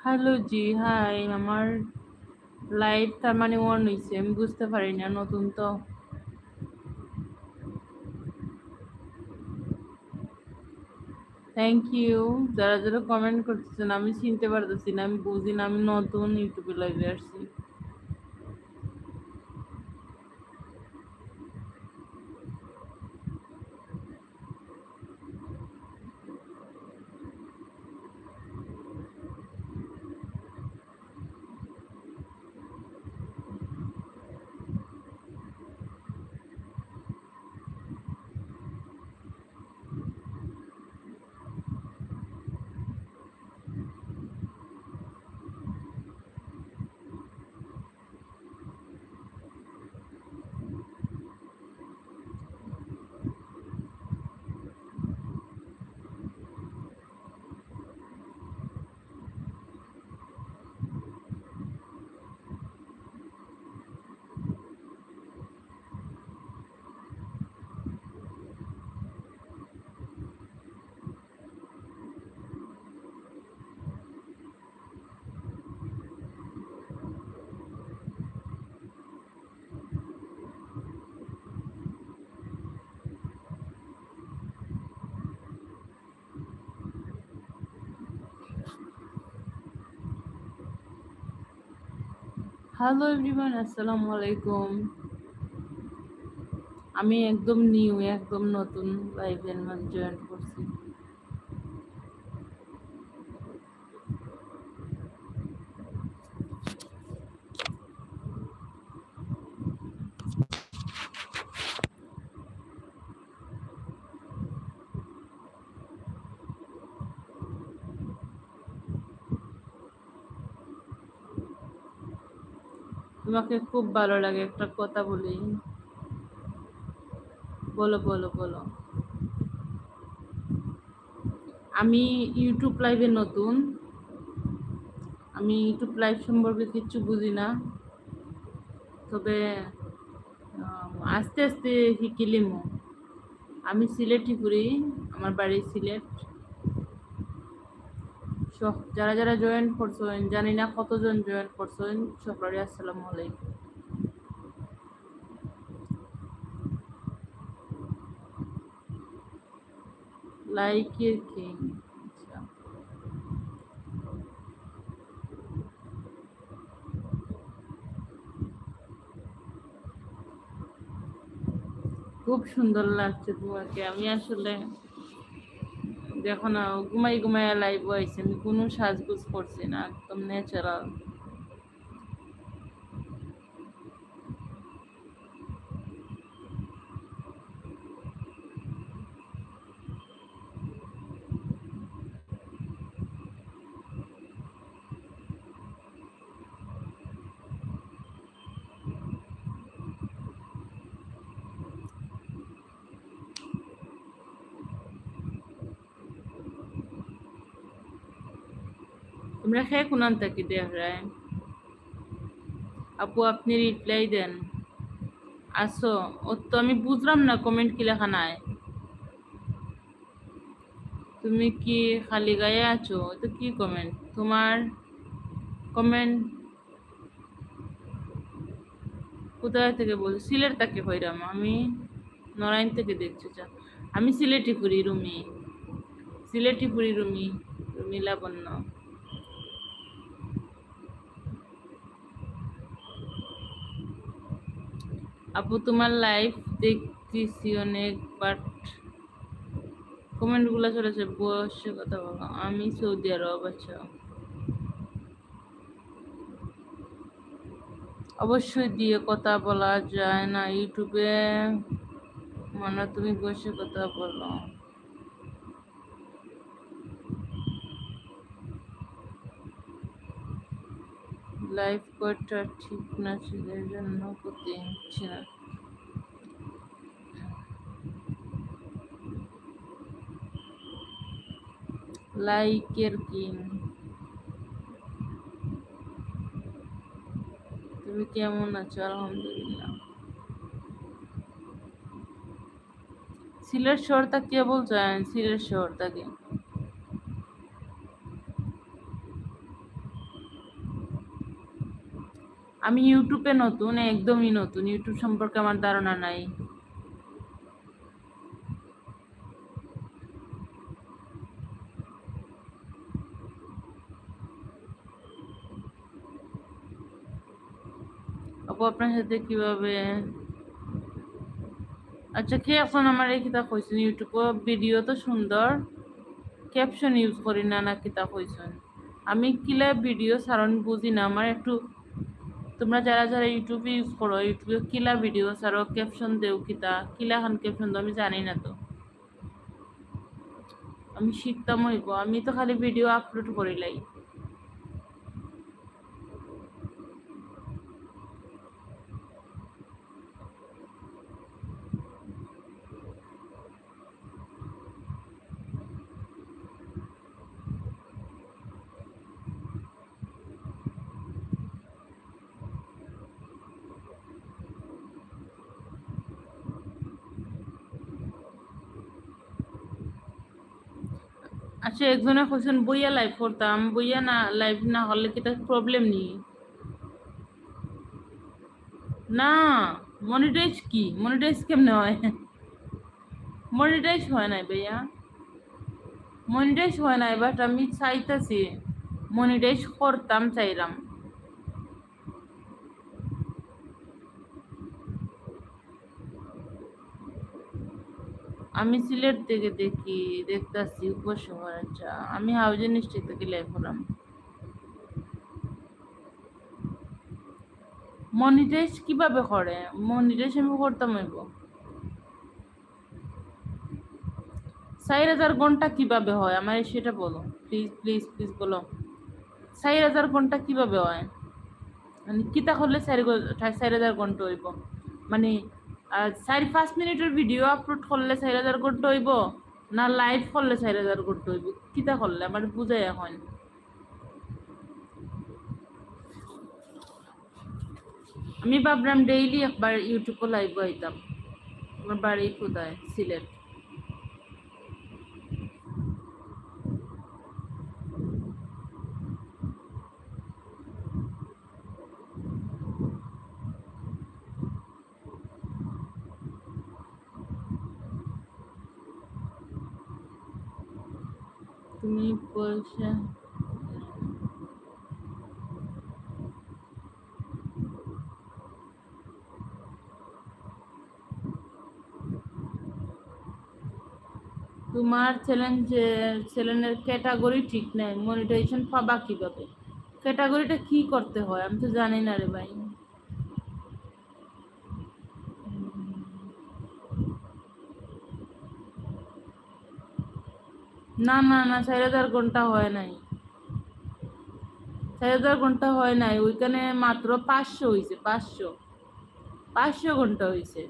Hello ji, hi. আমার live তার মানে অন হয়েছে আমি বুঝতে পারি না, নতুন তো। থ্যাংক ইউ যারা যারা কমেন্ট করতেছেন, আমি চিনতে পারতেছি না, আমি বুঝি না, আমি নতুন ইউটিউবে লাইভে আসছি। হ্যালো এভরিওয়ান আসসালামু আলাইকুম। আমি একদম নিউ একদম নতুন লাইভের জয়েন করছি তোমাকে খুব ভালো লাগে, একটা কথা বলি। বলো বলো বলো। আমি ইউটিউব লাইভে নতুন। আমি ইউটিউব লাইভ সম্পর্কে কিচ্ছু বুঝি না। তবে আস্তে আস্তে শিকিলিমও আমি সিলেটই করি আমার বাড়ি সিলেট। যারা যারা জয়েন করছেন, জানি না কতজন জয়েন করছেন। সবারই আসসালামু আলাইকুম। লাইকের কিং? খুব সুন্দর লাগছে তোমাকে। আমি আসলে দেখো না ঘুমাই ঘুমাই লাইভ হয়েছে আমি কোনো সাজগুজ করছি না একদম ন্যাচারাল তোমরা খেয়ে কোনান থাকি দেখ আপু, আপনি রিপ্লাই দেন। আসো ও তো আমি বুঝলাম না কমেন্ট কি লেখা নাই। তুমি কি খালি গায়ে আছো? তো কি কমেন্ট তোমার কমেন্ট কোথায় থেকে বলছি সিলেট থেকে হইরাম। আমি নরাইন থেকে দেখছি চা আমি সিলেটি পুরি রুমি। সিলেটি পুরি রুমি রুমি লাবণ্য। আপু, তোমার লাইফ দেখতেছি অনেক বাট কমেন্টগুলো চলেছে বসে কথা বলো। আমি সৌদি আরব আচ্ছা। অবশ্যই দিয়ে কথা বলা যায় না, ইউটিউবে। মানে তুমি বসে কথা বলো। লাইফ কয়টা ঠিক না ছেলের জন্য করতে হচ্ছে না। লাইকের কিন। তুমি কেমন আছো? আলহামদুলিল্লাহ। সিলেট শহর শহরটা কে বলছেন সিলেট শহরটাকে আমি ইউটিউবে নতুন, একদমই নতুন। ইউটিউব সম্পর্কে আমার ধারণা নাই। আপু, আপনার সাথে কীভাবে? আচ্ছা কে এখন আমার এই কিতাব কইছেন? ইউটিউব ভিডিও তো সুন্দর। ক্যাপশন ইউজ করি না না কিতাব কইছেন। আমি কিলা ভিডিও সারণ বুঝি না, আমার একটু তোমরা যারা যারা ইউটিউবে ইউজ করো ইউটিউবে কিলা ভিডিও সারো ক্যাপশন দেও কিতা কিলা খান ক্যাপশন তো আমি জানি না তো। আমি শিখতাম হইব, আমি তো খালি ভিডিও আপলোড করিলাই আচ্ছা একজনে কইছেন, বইয়া লাইভ করতাম, বইয়া না লাইভ না হলে কি তার প্রবলেম নেই? না মনিটাইজ কি? মনিটাইজ কেমনে হয়? মনিটাইজ হয় নাই ভাইয়া। মনিটাইজ হয় নাই বাট আমি চাইতাছি মনিটাইজ করতাম চাইলাম আমি সিলেট থেকে দেখি, দেখতাছি উপশহর আচ্ছা আমি হাউজিং ডিস্ট্রিক্ট থেকে করলাম মনিটাইজ কীভাবে করে? মনিটাইজ আমি করতাম হইব। চার হাজার ঘণ্টা কীভাবে হয়? আমার সেটা বলো। প্লিজ প্লিজ প্লিজ বলো। চার হাজার ঘণ্টা কীভাবে হয়? মানে কিতা করলে চার চার হাজার ঘণ্টা হইব? মানে চারি পাঁচ মিনিটের ভিডিও আপলোড করলে চার হাজার কৰি হইব না লাইভ করলে চার হাজার কৰি হইব কিতা করলে আমার বুঝাই এখন। আমি ভাবলাম ডেইলি একবার ইউটিউবে লাইভ আইতাম আমার বাড়ি কোথায় সিলেট পয়সা। তোমার চ্যালেঞ্জে চ্যানেলের ক্যাটাগরি ঠিক নাই মনিটাইজেশন পাবা কীভাবে? ক্যাটাগরিটা কি করতে হয়? আমি তো জানি না রে ভাই। না না না চার হাজার ঘণ্টা হয় নাই। চার হাজার ঘণ্টা হয় নাই, ওইখানে মাত্র পাঁচশো হয়েছে পাঁচশো। পাঁচশো ঘণ্টা হয়েছে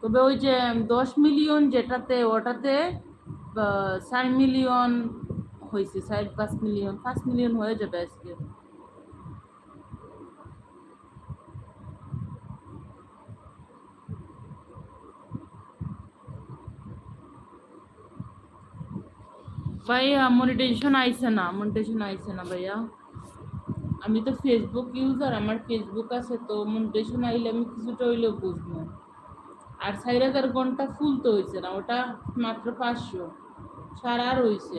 তবে ওই যে দশ মিলিয়ন যেটাতে, ওটাতে চার মিলিয়ন হয়েছে চার, পাঁচ মিলিয়ন পাঁচ মিলিয়ন হয়ে যাবে আজকে। ভাইয়া মনিটাইজেশন আইছে না মনিটাইজেশন আইছে না ভাইয়া। আমি তো ফেসবুক ইউজার আমার ফেসবুক আছে, তো মনিটাইজেশন আইলে আমি কিছুটা হইলেও বুঝব। আর চার হাজার ঘণ্টা ফুল তো হয়েছে না, ওটা মাত্র পাঁচশো। সারা আর হয়েছে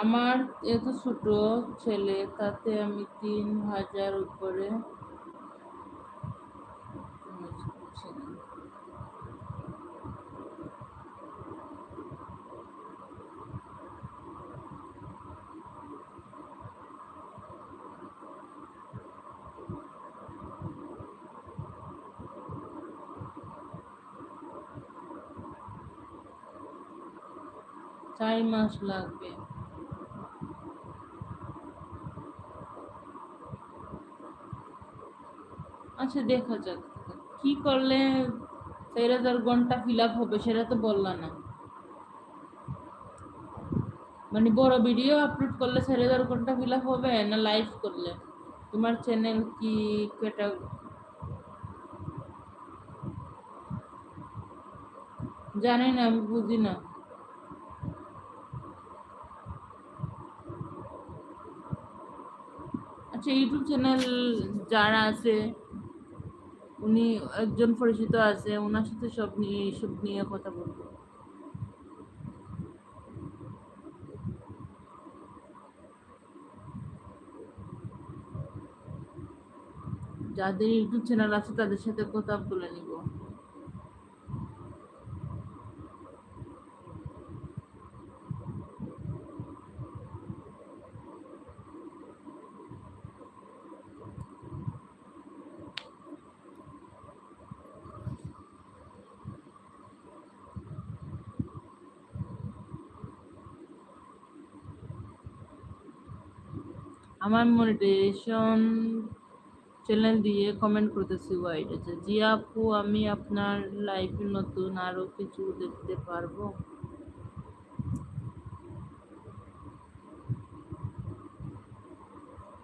আমার এত ছোট ছেলে তাতে আমি তিন হাজার উপরে চার মাস লাগবে। আচ্ছা দেখা যাক। কি করলে চার হাজার ঘণ্টা ফিল আপ হবে সেটা তো বললা না। মানে বড় ভিডিও আপলোড করলে চার হাজার ঘণ্টা ফিল আপ হবে না লাইভ করলে? তোমার চ্যানেল কি কেটা? জানি না, আমি বুঝি না। আচ্ছা ইউটিউব চ্যানেল যারা আছে উনি একজন পরিচিত আছে ওনার সাথে সব নিয়ে এইসব নিয়ে কথা বলব। যাদের ইউটিউব চ্যানেল আছে, তাদের সাথে কথা বলে নিব। আমার মনিটাইজেশন চ্যানেল দিয়ে কমেন্ট করতেছি ওয়াইড আছে জি আপু, আমি আপনার লাইফে নতুন আরও কিছু দেখতে পারব?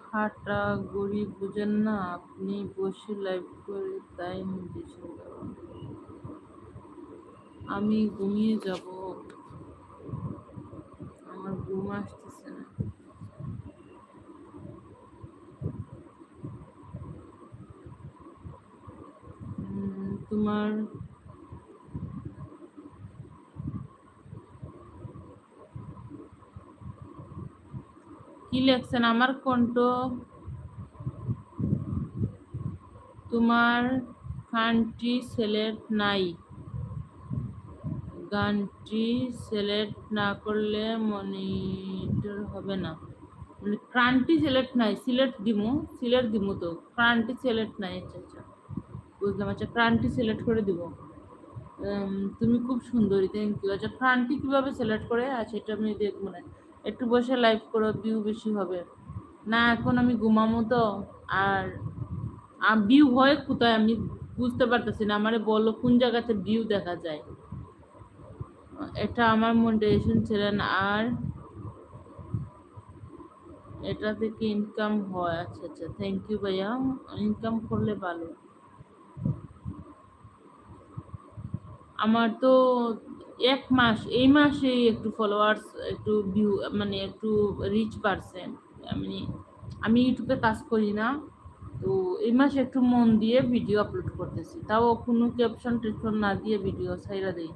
হাটা গরিব বুঝেন না, আপনি বসে লাইভ করে তাই মনিটাইজেশন দেওয়া। আমি ঘুমিয়ে যাব। আমার ঘুম আসতেছে না উম, তোমার লেখছেন আমার কণ্ঠ। তোমার গানটি সিলেক্ট নাই। গানটি সিলেক্ট না করলে মনিটর হবে না। মানে ক্রান্তি সিলেক্ট নাই সিলেক্ট দিমু সিলেক্ট দিমু তো। ক্রান্তি সিলেক্ট নাই আচ্ছা আচ্ছা। বুঝলাম আচ্ছা ক্রান্তি সিলেক্ট করে দিব। তুমি খুব সুন্দরী থ্যাংক ইউ আচ্ছা ক্রান্তি কীভাবে সিলেক্ট করে? আচ্ছা এটা আমি দেখব না। একটু বসে লাইভ করো ভিউ বেশি হবে। না, এখন আমি ঘুমামো তো, আর ভিউ হয় কোথায় আমি বুঝতে পারতেছি না। আমারে বলো কোন জায়গাতে ভিউ দেখা যায়। এটা আমার মোটিভেশন ছিলেন আর এটা থেকে ইনকাম হয়। আচ্ছা আচ্ছা থ্যাংক ইউ ভাইয়া। ইনকাম করলে ভালো। আমার তো এক মাস, এই মাসে একটু ফলোয়ার্স একটু ভিউ মানে একটু রিচ বাড়ছে। মানে আমি ইউটিউবে কাজ করি না। তো এই মাসে একটু মন দিয়ে ভিডিও আপলোড করতেছি। তাও কোনো ক্যাপশন ট্যাপশন না দিয়ে ভিডিও ছাইরা দেই।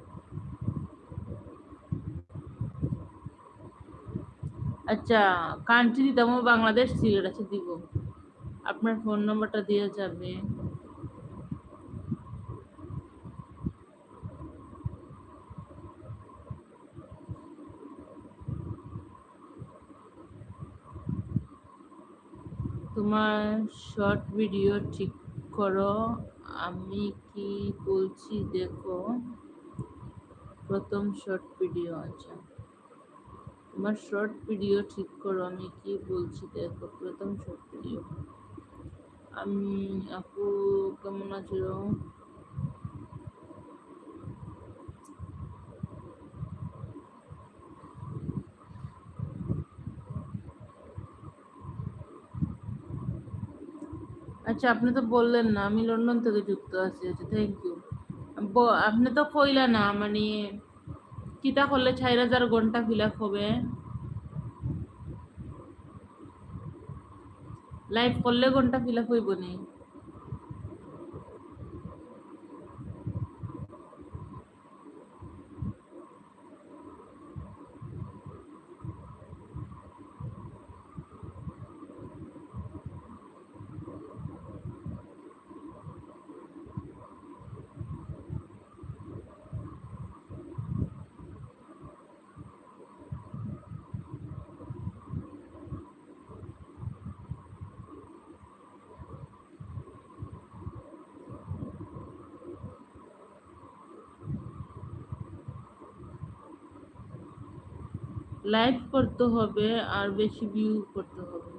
আচ্ছা কান্ট্রি দিতাম বাংলাদেশ, সিলেট আছে, দিব। আপনার ফোন নাম্বারটা দিয়ে যাবে। তোমার শর্ট ভিডিও ঠিক করো। আমি কি বলছি দেখো, প্রথম শর্ট ভিডিও আচ্ছা। তোমার শর্ট ভিডিও ঠিক করো, আমি কি বলছি দেখো, প্রথম শর্ট ভিডিও। আমি আপু, কেমন আছো? আচ্ছা আপনি তো বললেন না, আমি লন্ডন থেকে যুক্ত আছি আচ্ছা থ্যাংক ইউ আপনি তো কইলা না মানে কিতা করলে চার হাজার ঘণ্টা ফিল আপ হবে? লাইভ করলে ঘণ্টা ফিল আপ হইব নি? লাইভ করতে হবে আর বেশি ভিউ করতে হবে।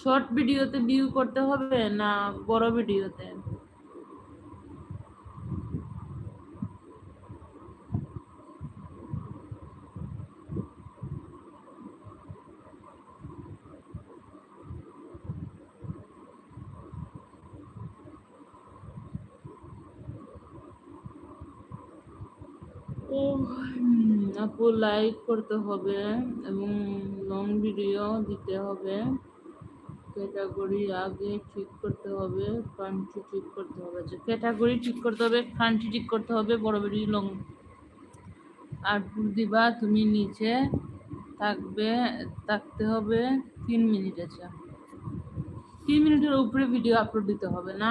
শর্ট ভিডিওতে ভিউ করতে হবে না বড় ভিডিওতে ও হুম, আপু লাইক করতে হবে এবং লং ভিডিও দিতে হবে। ক্যাটাগরি আগে ঠিক করতে হবে কান্ট্রি ঠিক করতে হবে। আচ্ছা ক্যাটাগরি ঠিক করতে হবে কান্ট্রি ঠিক করতে হবে, বড় ভিডিও লং আর দিবা তুমি নিচে থাকবে, থাকতে হবে তিন মিনিট আচ্ছা তিন মিনিটের উপরে ভিডিও আপলোড দিতে হবে না।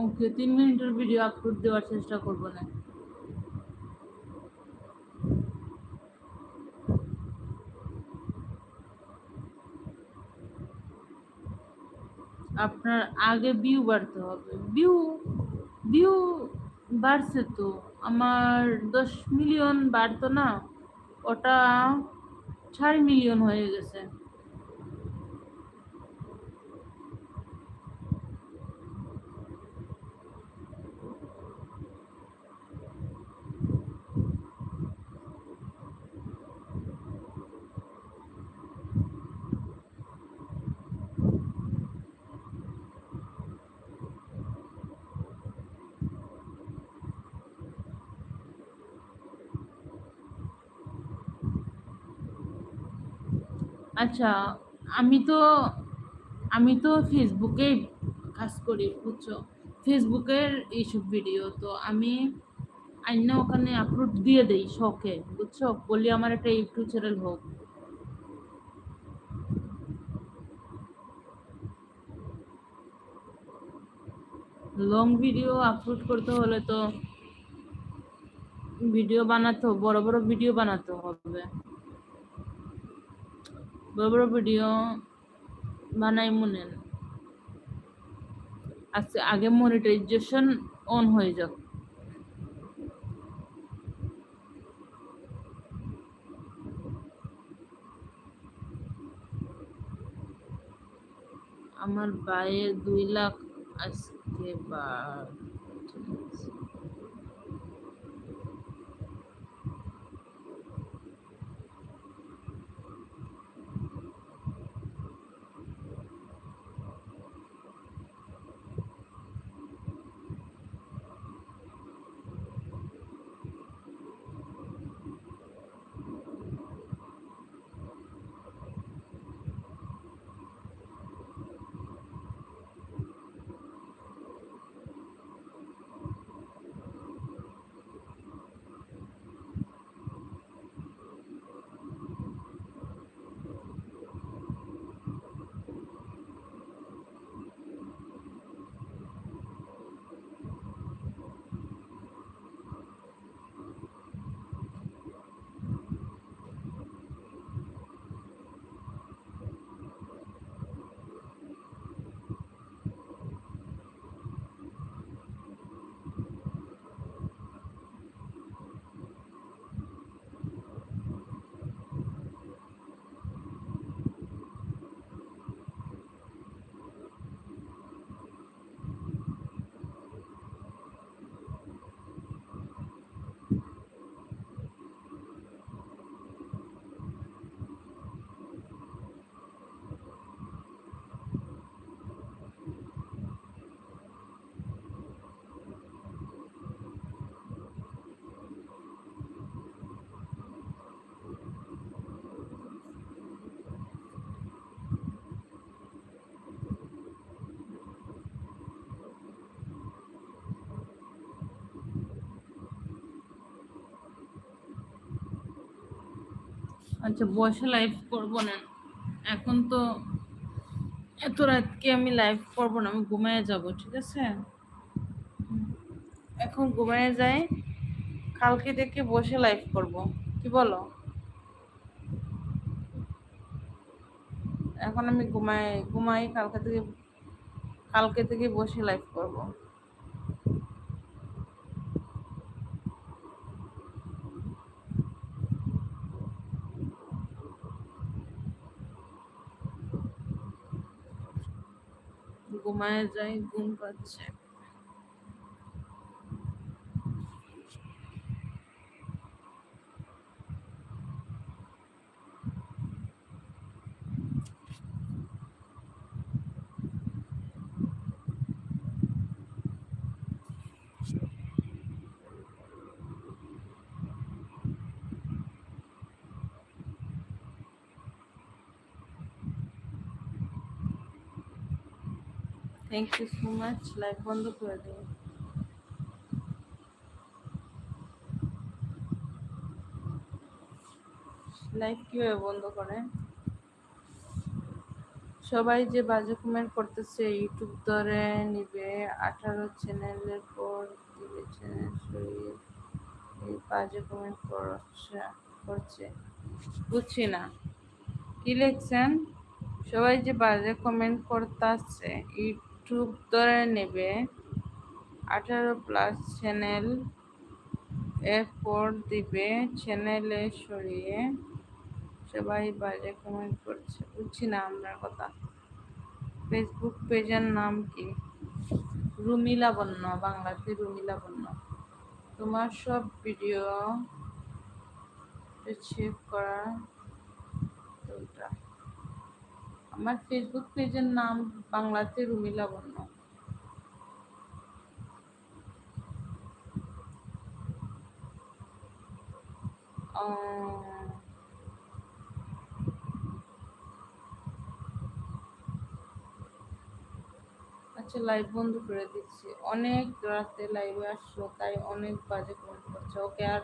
ওকে, তিন মিনিটের ভিডিও আপলোড দেওয়ার চেষ্টা করব না। আপনার আগে ভিউ বাড়তে হবে। ভিউ ভিউ বাড়ছে তো। আমার দশ মিলিয়ন বাড়তো না, ওটা চার মিলিয়ন হয়ে গেছে। আচ্ছা আমি তো আমি তো ফেসবুকে কাজ করি, বুঝছ? ফেসবুকের এইসব ভিডিও তো আমি আইনা ওখানে আপলোড দিয়ে দেই শখে, বুঝছ? বলি আমার একটা ইউটিউব চ্যানেল হোক। লং ভিডিও আপলোড করতে হলে তো ভিডিও বানাতে বড় বড় ভিডিও বানাতে হবে। বড় বড় ভিডিও বানাই মনে আচ্ছা আগে মনিটাইজেশন অন হয়ে যাক। আমার ভাইয়ের দুই লাখ আজকে বার। আচ্ছা বসে লাইভ করব না। এখন তো এত রাতকে আমি লাইভ করব না, আমি ঘুমায় যাব, ঠিক আছে? এখন ঘুমায় যাই, কালকে থেকে বসে লাইভ করব, কি বলো? এখন আমি ঘুমাই ঘুমাই কালকে থেকে কালকে থেকে বসে লাইভ করব। ঘুমায় যাই ঘুম পাচ্ছে। Thank you so much live বন্ধ করে দিন লাইভ কীভাবে বন্ধ করে? সবাই যে বাজে কমেন্ট করতেছে ইউটিউব ধরে নিবে, আঠারো চ্যানেলের পর দিবে চ্যানেল সরিয়ে এই বাজে কমেন্ট করছে করছে। বুঝছি না। কি লিখছেন? সবাই যে বাজে কমেন্ট করতেছে ইউটিউব ধরে নেবে। আঠারো প্লাস চ্যানেল এরপর দিবে। চ্যানেলে সরিয়ে সবাই বাজে কমেন্ট করছে। বুঝছি না আপনার কথা। ফেসবুক পেজের নাম কি? রুমিলা বন্য বাংলাতে রুমিলা বন্য তোমার সব ভিডিও সেভ করা ওটা আমার ফেসবুক পেজের নাম বাংলাতে রুমিলা আহ, আচ্ছা লাইভ বন্ধ করে দিচ্ছি। অনেক রাতে লাইভে আসলো তাই অনেক বাজে কমেন্ট করছে। ওকে আর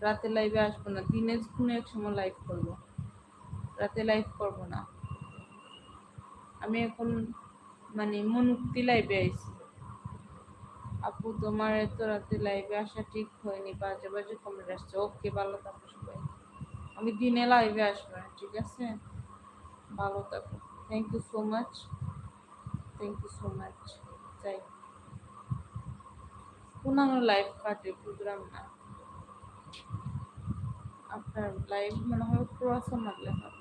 রাতে লাইভে আসব না দিনের কোনো এক সময় লাইভ করব। রাতে লাইভ করব না। আমি এখন মানে মনুক্তি লাইভে আইছি। আপু, তোমার এত রাতে লাইভে আসা ঠিক হয়নি, বাজে বাজে কমেন্ট আসছে। ওকে, ভালো থাকো সবাই। আমি দিনে লাইভে আসব না, ঠিক আছে? ভালো থাকো। Thank you so much thank you so much যাই। পুনানো লাইভ কাটে বুঝলাম না। আপনার লাইভ মনে হয় ক্রস মারলে হবে।